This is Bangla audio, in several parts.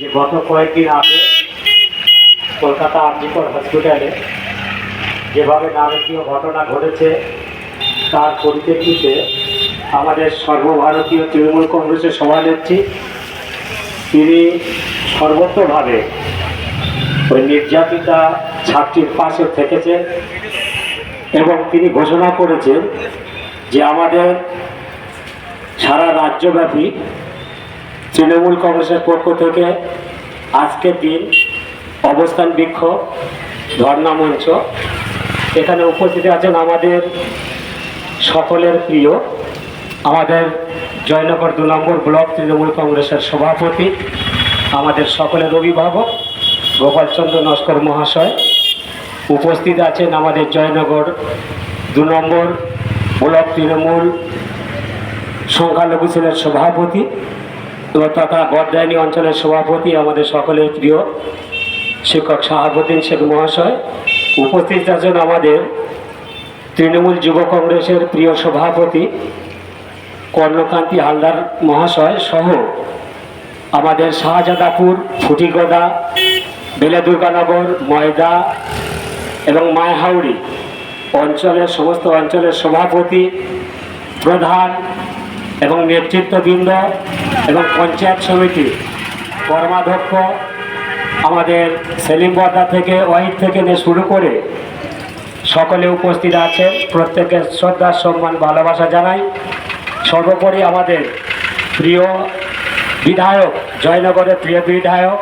যে গত কয়েকদিন আগে কলকাতা আর্জিকর হসপিটালে যেভাবে নারকীয় ঘটনা ঘটেছে, তার পরিপ্রেক্ষিতে আমাদের সর্বভারতীয় তৃণমূল কংগ্রেসের সভানেত্রী, তিনি সর্বত্রভাবে ওই নির্যাতিতা ছাত্রীর পাশে থেকেছেন এবং তিনি ঘোষণা করেছেন যে আমাদের সারা রাজ্যব্যাপী তৃণমূল কংগ্রেসের পক্ষ থেকে আজকের দিন অবস্থান বিক্ষোভ, ধর্ণা মঞ্চ। এখানে উপস্থিত আছেন আমাদের সকলের প্রিয়, আমাদের জয়নগর দু নম্বর ব্লক তৃণমূল কংগ্রেসের সভাপতি, আমাদের সকলের অভিভাবক গোপালচন্দ্র নস্কর মহাশয়। উপস্থিত আছেন আমাদের জয়নগর দু নম্বর ব্লক তৃণমূল সংখ্যালঘু সেলের সভাপতি তথা গডদায়নী অঞ্চলের সভাপতি আমাদের সকলের প্রিয় শিক্ষক শাহাবুদ্দিন শেখ মহাশয় উপস্থিত আছেন আমাদের তৃণমূল যুব কংগ্রেসের প্রিয় সভাপতি কর্ণকান্তি হালদার মহাশয় সহ আমাদের শাহজাদাপুর, ফুটিগোদা, বেলেদুর্গানগর, ময়দা এবং মায়হাউড়ি অঞ্চলের সমস্ত অঞ্চলের সভাপতি প্রধান এবং নেতৃত্ববৃন্দ এবং পঞ্চায়েত সমিতি কর্মাধ্যক্ষ আমাদের সেলিম বর্দা থেকে, ওয়াহিদ থেকে নিয়ে শুরু করে সকলে উপস্থিত আছেন। প্রত্যেকে শ্রদ্ধা, সম্মান, ভালোবাসা জানাই। সর্বোপরি আমাদের প্রিয় বিধায়ক, জয়নগরের প্রিয় বিধায়ক,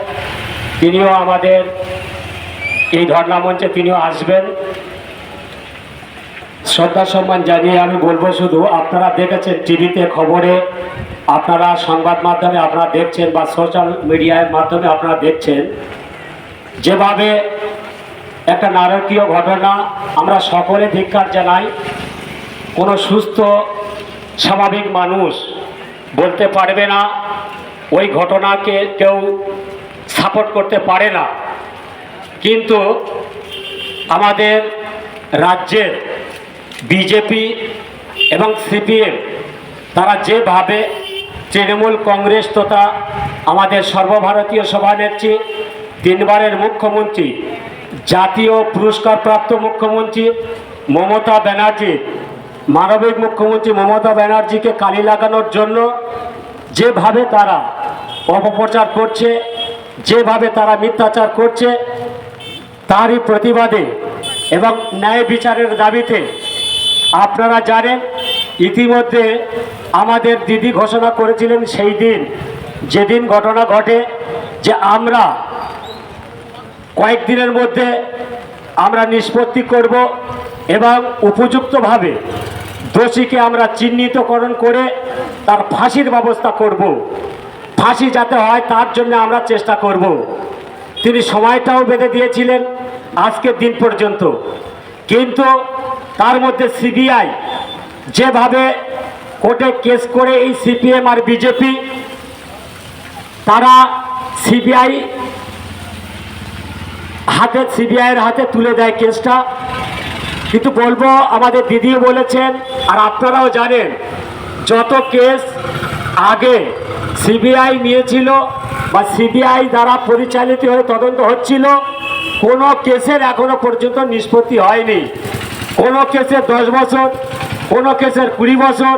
তিনিও আমাদের এই ধর্ণা মঞ্চে তিনিও আসবেন। শ্রদ্ধা, সম্মান জানিয়ে আমি বলব শুধু, আপনারা দেখেছেন টিভিতে খবরে আপনারা সংবাদ মাধ্যমে আপনারা দেখছেন বা সোশ্যাল মিডিয়ার মাধ্যমে আপনারা দেখছেন, যেভাবে একটা নারকীয় ঘটনা আমরা সকলে ধিক্কার জানাই, কোনো সুস্থ, স্বাভাবিক মানুষ বলতে পারবে না, ওই ঘটনাকে কেউ সাপোর্ট করতে পারে না। কিন্তু আমাদের রাজ্যের, বিজেপি এবং সিপিএম, তারা যেভাবে তৃণমূল কংগ্রেস তথা আমাদের সর্বভারতীয় সভানেত্রী, তিনবারের মুখ্যমন্ত্রী, জাতীয় পুরস্কারপ্রাপ্ত মুখ্যমন্ত্রী মমতা ব্যানার্জি, মানবিক মুখ্যমন্ত্রী মমতা ব্যানার্জিকে কালি লাগানোর জন্য যেভাবে তারা অপপ্রচার করছে, যেভাবে তারা মিথ্যাচার করছে, তারই প্রতিবাদে এবং ন্যায় বিচারের দাবিতে আপনারা জানেন ইতিমধ্যে আমাদের দিদি ঘোষণা করেছিলেন সেই দিন, যেদিন ঘটনা ঘটে, যে আমরা কয়েকদিনের মধ্যে আমরা নিষ্পত্তি করব এবং উপযুক্তভাবে দোষীকে আমরা চিহ্নিতকরণ করে তার ফাঁসির ব্যবস্থা করব। ফাঁসি যাতে হয় তার জন্য আমরা চেষ্টা করব। তিনি সময়টাও বেঁধে দিয়েছিলেন আজকের দিন পর্যন্ত। কিন্তু তার মধ্যে সিবিআই যেভাবে কোর্টে কেস করে এই সিপিএম আর বিজেপি, তারা সিবিআই হাতে, সিবিআইয়ের হাতে তুলে দেয় কেসটা। কিন্তু বলব, আমাদের দিদিও বলেছেন, আর আপনারাও জানেন, যত কেস আগে সিবিআই নিয়েছিল বা সিবিআই দ্বারা পরিচালিত হয়ে তদন্ত হচ্ছিল, কোনো কেসের এখনও পর্যন্ত নিষ্পত্তি হয়নি। কোনো কেসের দশ বছর কোনো কেসের কুড়ি বছর,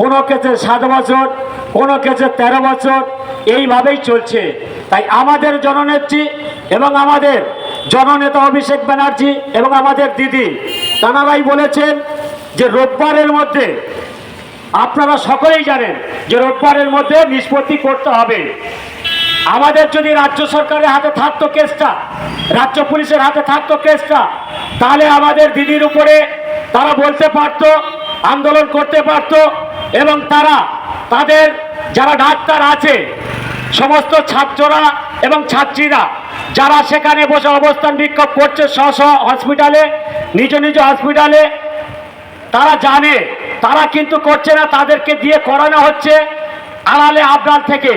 কোনো কেসের সাত বছর, কোনো কেসের তেরো বছর, এইভাবেই চলছে। তাই আমাদের জননেত্রী এবং আমাদের জননেতা অভিষেক ব্যানার্জি এবং আমাদের দিদি তানারাই বলেছেন যে রোববারের মধ্যে, আপনারা সকলেই জানেন যে রোববারের মধ্যে নিষ্পত্তি করতে হবে। আমাদের যদি রাজ্য সরকারের হাতে থাকতো কেসটা, রাজ্য পুলিশের হাতে থাকতো কেসটা, তাহলে আমাদের দিদির উপরে তারা বলতে পারতো আন্দোলন করতে পারতো এবং তারা, তাদের যারা ডাক্তার আছে, সমস্ত ছাত্ররা এবং ছাত্রীরা, যারা সেখানে বসে অবস্থান বিক্ষোভ করছে স্ব স্ব হসপিটালে, নিজ নিজ হসপিটালে, তারা জানে, তারা কিন্তু করছে না, তাদেরকে দিয়ে করানো হচ্ছে আড়ালে আপনার থেকে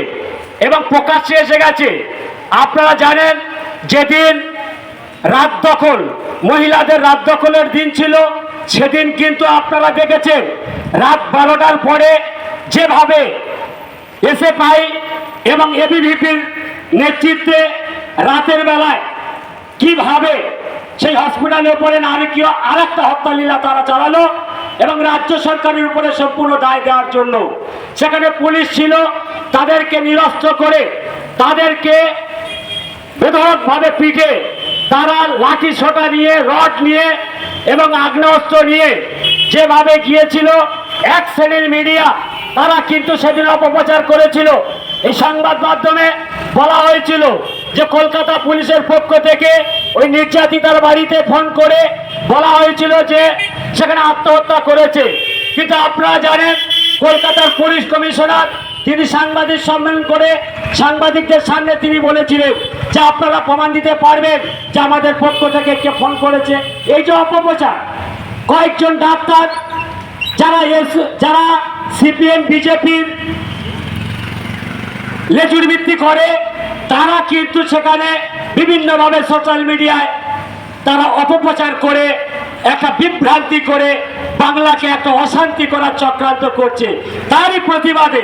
এবং প্রকাশ্যে এসে গেছে। আপনারা জানেন, যেদিন রাত দখল মহিলাদের রাত দখলের দিন ছিল, সেদিন কিন্তু আপনারা দেখেছেন, রাত বারোটার পরে যেভাবে এসএফআই এবং এবিভিপির নেতৃত্বে রাতের বেলায় কীভাবে সেই হসপিটালের উপরে নারকীয় আর একটা হত্যালীলা তারা চালালো এবং রাজ্য সরকারের উপরে সম্পূর্ণ দায় দেওয়ার জন্য। সেখানে পুলিশ ছিল, তাদেরকে নিরস্ত্র করে, তাদেরকে বেধরকভাবে পিঠে তারা লাঠি সোটা নিয়ে, রড নিয়ে এবং আগ্নেয়াস্ত্র নিয়ে যেভাবে গিয়েছিল, এক শ্রেণির মিডিয়া, তারা কিন্তু সেদিন অপপ্রচার করেছিল। এই সংবাদ মাধ্যমে বলা হয়েছিল যে কলকাতা পুলিশের পক্ষ থেকে ওই নির্যাতিতার বাড়িতে ফোন করে বলা হয়েছিল যে সেখানে আত্মহত্যা করেছে। কিন্তু আপনারা জানেন, কলকাতার পুলিশ কমিশনার তিনি সাংবাদিক সম্মেলন করে সাংবাদিকদের সামনে তিনি বলেছিলেন যে আপনারা প্রমাণ দিতে পারবেন যে আমাদের পক্ষ থেকে কে ফোন করেছে। এই যে অপপ্রচার, কয়েকজন ডাক্তার যারা যারা সিপিএম বিজেপির লেজুর ভিত্তি করে, তারা কিন্তু সেখানে বিভিন্নভাবে সোশ্যাল মিডিয়ায় তারা অপপ্রচার করে, একটা বিভ্রান্তি করে, বাংলাকে একটা অশান্তি করার চক্রান্ত করছে। তারই প্রতিবাদে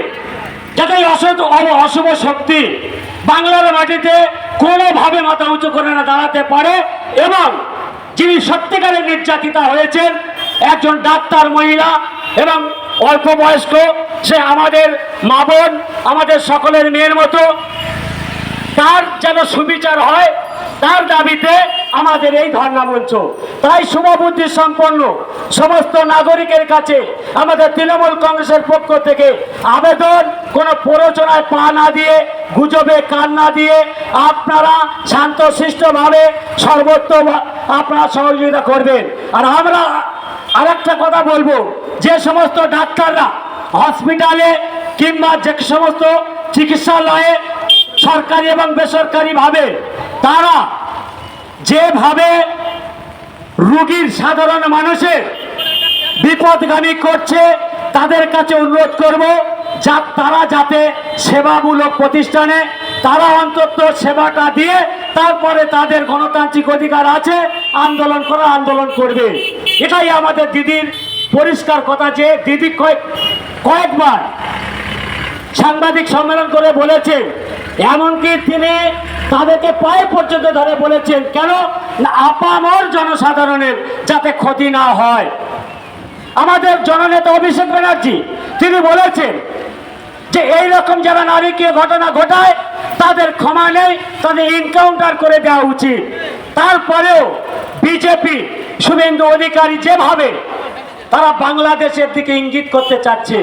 যাতে এই অসৎ অশুভ শক্তি বাংলার মাটিতে কোনোভাবে মাথা উঁচু করে না দাঁড়াতে পারে এবং যিনি সত্যিকারের নির্যাতিতা হয়েছেন, একজন ডাক্তার মহিলা এবং অল্প বয়স্ক, সে আমাদের মা বোন, আমাদের সকলের মেয়ের মতো, তার যেন সুবিচার হয়, তার দাবিতে আমাদের এই ধর্ণা মঞ্চ। তাই শুভবুদ্ধি সম্পন্ন সমস্ত নাগরিকের কাছে আমাদের তৃণমূল কংগ্রেসের পক্ষ থেকে আবেদন, কোনো প্ররোচনায় পা না দিয়ে, গুজবে কান না দিয়ে আপনারা শান্ত শান্তশিষ্টভাবে সর্বত্র আপনারা সহযোগিতা করবেন। আর আমরা আরেকটা কথা বলব, যে সমস্ত ডাক্তাররা হসপিটালে কিংবা যে সমস্ত চিকিৎসালয়ে সরকারি এবং বেসরকারি ভাবে তারা যেভাবে রুগীর সাধারণ মানুষের বিপদগামী করছে, তাদের কাছে অনুরোধ করব যা তারা যাতে সেবামূলক প্রতিষ্ঠানে, তারা অন্তত সেবাটা দিয়ে তারপরে তাদের গণতান্ত্রিক অধিকার আছে, আন্দোলন করা, আন্দোলন করবে। এটাই আমাদের দিদির পরিষ্কার কথা যে দিদি কয়েক কয়েকবার সাংবাদিক সম্মেলন করে বলেছেন, এমনকি তিনি তাদেরকে পায়ে পর্যন্ত ধরে বলেছেন, কেন? না, আপামর জনসাধারণের যাতে ক্ষতি না হয়। আমাদের জননেতা অভিষেক ব্যানার্জি, তিনি বলেছেন যে এই রকম যারা নারীকে ঘটনা ঘটায়, তাদের ক্ষমা নেই, তাদের ইনকাউন্টার করে দেওয়া উচিত। তারপরেও বিজেপি, শুভেন্দু অধিকারী যেভাবে তারা বাংলাদেশের দিকে ইঙ্গিত করতে চাচ্ছে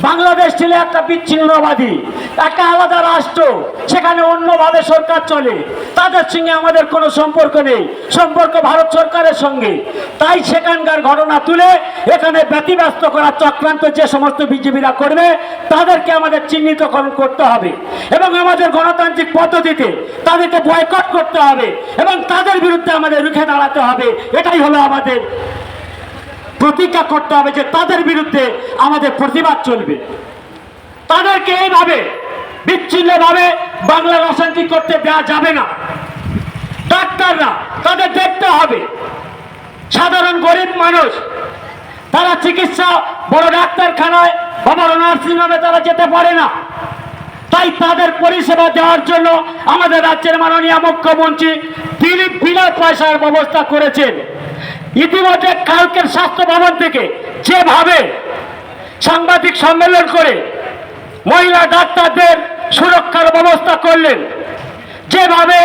বাংলাদেশ ছিল একটা বিচ্ছিন্নবাদী, একটা আলাদা রাষ্ট্র, সেখানে অন্যভাবে সরকার চলে। তাদের সঙ্গে আমাদের কোনো সম্পর্ক নেই। সম্পর্ক ভারত সরকারের সঙ্গে। তাই সেখানকার ঘটনা তুলে এখানে ব্যতিব্যস্ত করার চক্রান্ত যে সমস্ত বিজেপিরা করবে, তাদেরকে আমাদের চিহ্নিতকরণ করতে হবে। এবং আমাদের গণতান্ত্রিক পদ্ধতিতে তাদেরকে বয়কট করতে হবে। এবং তাদের বিরুদ্ধে আমাদের রুখে দাঁড়াতে হবে। এটাই হলো আমাদের প্রতিজ্ঞা করতে হবে যে তাদের বিরুদ্ধে আমাদের প্রতিবাদ চলবে। তাদেরকে এইভাবে বিচ্ছিন্নভাবে বাংলার অশান্তি করতে দেওয়া যাবে না। ডাক্তাররা, তাদের দেখতে হবে। সাধারণ গরিব মানুষ, তারা চিকিৎসা, বড় ডাক্তারখানায় বা বড় নার্সিংহোমে তারা যেতে পারে না। তাই তাদের পরিষেবা দেওয়ার জন্য আমাদের রাজ্যের মাননীয় মুখ্যমন্ত্রী তিনি বিনা পয়সার ব্যবস্থা করেছেন। ইতিমধ্যে কালকের স্বাস্থ্য ভবন থেকে যেভাবে সাংবাদিক সম্মেলন করে মহিলা ডাক্তারদের সুরক্ষার ব্যবস্থা করলেন, যেভাবে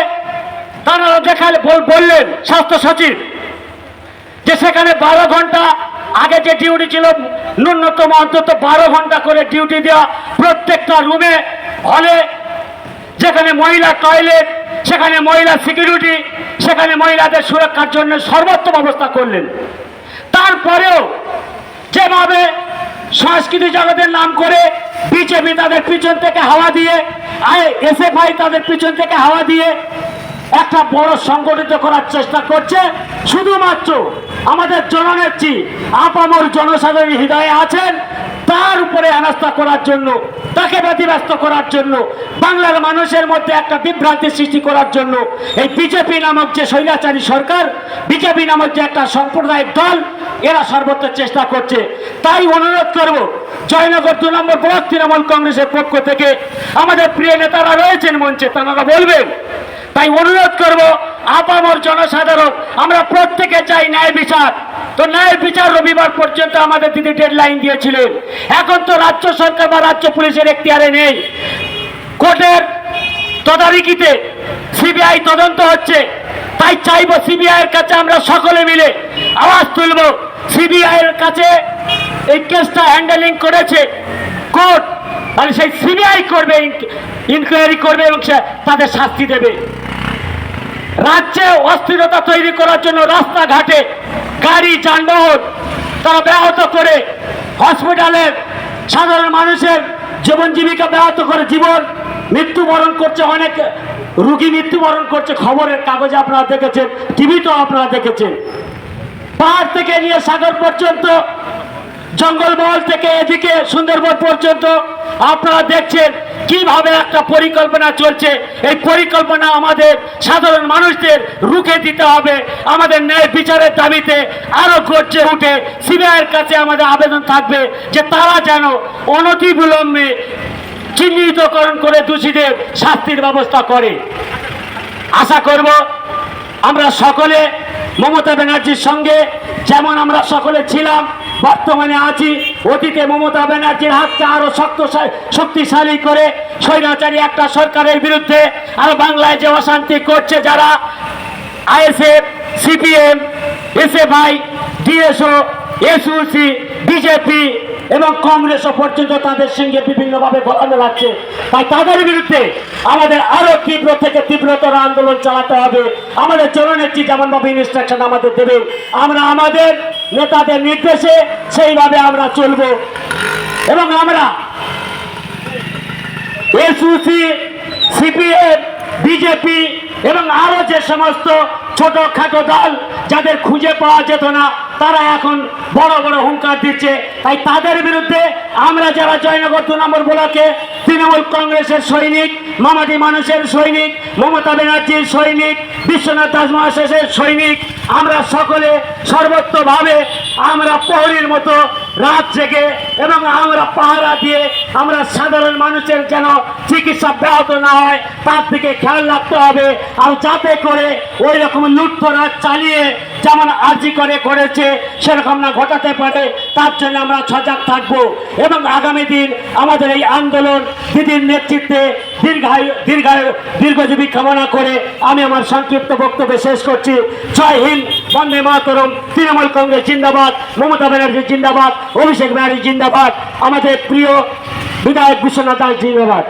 তারা দেখালে বললেন, স্বাস্থ্য সচিব, যে সেখানে বারো ঘণ্টা আগে যে ডিউটি ছিল, ন্যূনতম অন্তত বারো ঘণ্টা করে ডিউটি দেওয়া প্রত্যেকটা রুমে হলে যেখানে মহিলা টয়লেট সেখানে মহিলা সিকিউরিটি সেখানে মহিলাদের সুরক্ষার জন্য সর্বোচ্চ ব্যবস্থা করলেন। তারপরেও যেভাবে সংস্কৃতি জগতের নাম করে বিজেপি তাদের পিছন থেকে হাওয়া দিয়ে এসএফআই তাদের পিছন থেকে হাওয়া দিয়ে একটা বড় সংগঠিত করার চেষ্টা করছে। শুধুমাত্র আমাদের জননেত্রী, আপামর জনসাধারণ হৃদয়ে আছেন তার উপরে হেনস্থা করার জন্য, তাকে ব্যতিব্যস্ত করার জন্য, বাংলার মানুষের মধ্যে একটা বিভ্রান্তি সৃষ্টি করার জন্য, এই বিজেপি নামক যে স্বৈরাচারী সরকার, বিজেপি নামক যে একটা সাম্প্রদায়িক দল, এরা সর্বত্র চেষ্টা করছে। তাই অনুরোধ করব, জয়নগর দু নম্বর ব্লক তৃণমূল কংগ্রেসের পক্ষ থেকে আমাদের প্রিয় নেতারা রয়েছেন মঞ্চে, তারা বলবেন। তাই অনুরোধ করব আপামর জনসাধারণ, আমরা প্রত্যেকে চাই ন্যায় বিচার। তো ন্যায় বিচার রবিবার পর্যন্ত আমাদের দিদি ডেডলাইন দিয়েছিলেন। এখন তো রাজ্য সরকার বা রাজ্য পুলিশের এখতিয়ারে নেই। কোর্টের তদারকিতে সিবিআই তদন্ত হচ্ছে। তাই চাইব সিবিআই এর কাছে আমরা সকলে মিলে আওয়াজ তুলব। সিবিআই এর কাছে এই কেসটা হ্যান্ডেলিং করেছে কোর্ট। তাহলে সেই সিবিআই করবে ইনকোয়ারি করবে এবং তাদের শাস্তি দেবে। রাজ্যে অস্থিরতা তৈরি করার জন্য রাস্তাঘাটে গাড়ি, যানবাহন তারা ব্যাহত করে। হসপিটালের সাধারণ মানুষের জীবন জীবিকা ব্যাহত করে, জীবন মৃত্যুবরণ করছে অনেক রুগী, মৃত্যুবরণ করছে। খবরের কাগজে আপনারা দেখেছেন, টিভিতেও আপনারা দেখেছেন। পাহাড় থেকে নিয়ে সাগর পর্যন্ত জঙ্গলমহল থেকে এদিকে সুন্দরবন পর্যন্ত আপনারা দেখছেন কীভাবে একটা পরিকল্পনা চলছে। এই পরিকল্পনা আমাদের সাধারণ মানুষদের রুখে দিতে হবে। আমাদের ন্যায় বিচারের দাবিতে আরও গর্জে উঠে। সিবিআইয়ের কাছে আমাদের আবেদন থাকবে যে তারা যেন অনতিবিলম্বে চিহ্নিতকরণ করে দোষীদের শাস্তির ব্যবস্থা করে। আশা করব আমরা সকলে মমতা ব্যানার্জির সঙ্গে যেমন আমরা সকলে ছিলাম বর্তমানে আছি। অতীতে মমতা ব্যানার্জির হাতকে আরও শক্ত শক্তিশালী করে স্বৈরাচারী একটা সরকারের বিরুদ্ধে আর বাংলায় যে অশান্তি করছে যারা ISF, CPM, SFI, DSO, SUC, BJP এবং কংগ্রেসও পর্যন্ত তাদের সঙ্গে বিভিন্নভাবে বলানো লাগছে তাই তাদের বিরুদ্ধে আমাদের আরও তীব্র থেকে তীব্রতর আন্দোলন চালাতে হবে। আমাদের জননেত্রী যেমনভাবে ইনস্ট্রাকশন আমাদের দেবে, আমরা আমাদের নেতাদের নির্দেশে সেইভাবে আমরা চলব। এবং আমরা এসইউসি, সিপিএম, বিজেপি এবং আরও যে সমস্ত ছোটখাটো দল যাদের খুঁজে পাওয়া যেত না, তারা এখন বড় বড় হুঙ্কার দিচ্ছে। তাই তাদের বিরুদ্ধে আমরা যারা জয়নগর দু নম্বর ব্লকে তৃণমূল কংগ্রেসের সৈনিক, মামাটি মানুষের সৈনিক, মমতা ব্যানার্জির সৈনিক, বিশ্বনাথ দাস মহাশেষের সৈনিক, আমরা সকলে সর্বত্রভাবে আমরা প্রহরীর মতো রাত জেগে এবং আমরা পাহারা দিয়ে আমরা সাধারণ মানুষের যেন চিকিৎসা ব্যাহত না হয়, তার দিকে খেয়াল রাখতে হবে। আর যাতে করে ওই রকম লুটতরাজ চালিয়ে যেমন আর্জি করে করেছে, সেরকম না ঘটাতে পারে, তার জন্য আমরা সজাগ থাকব। এবং আগামী দিন আমাদের এই আন্দোলন দিদির নেতৃত্বে দীর্ঘায়ু দীর্ঘায়ু, দীর্ঘজীবী কামনা করে আমি আমার সংক্ষিপ্ত বক্তব্য শেষ করছি। জয় হিন্দ, বন্দে মাতরম, তৃণমূল কংগ্রেস জিন্দাবাদ, মমতা ব্যানার্জি জিন্দাবাদ, অভিষেক ব্যানার্জি জিন্দাবাদ, আমাদের প্রিয় বিধায়ক বিশ্বনাথ দাস জিন্দাবাদ।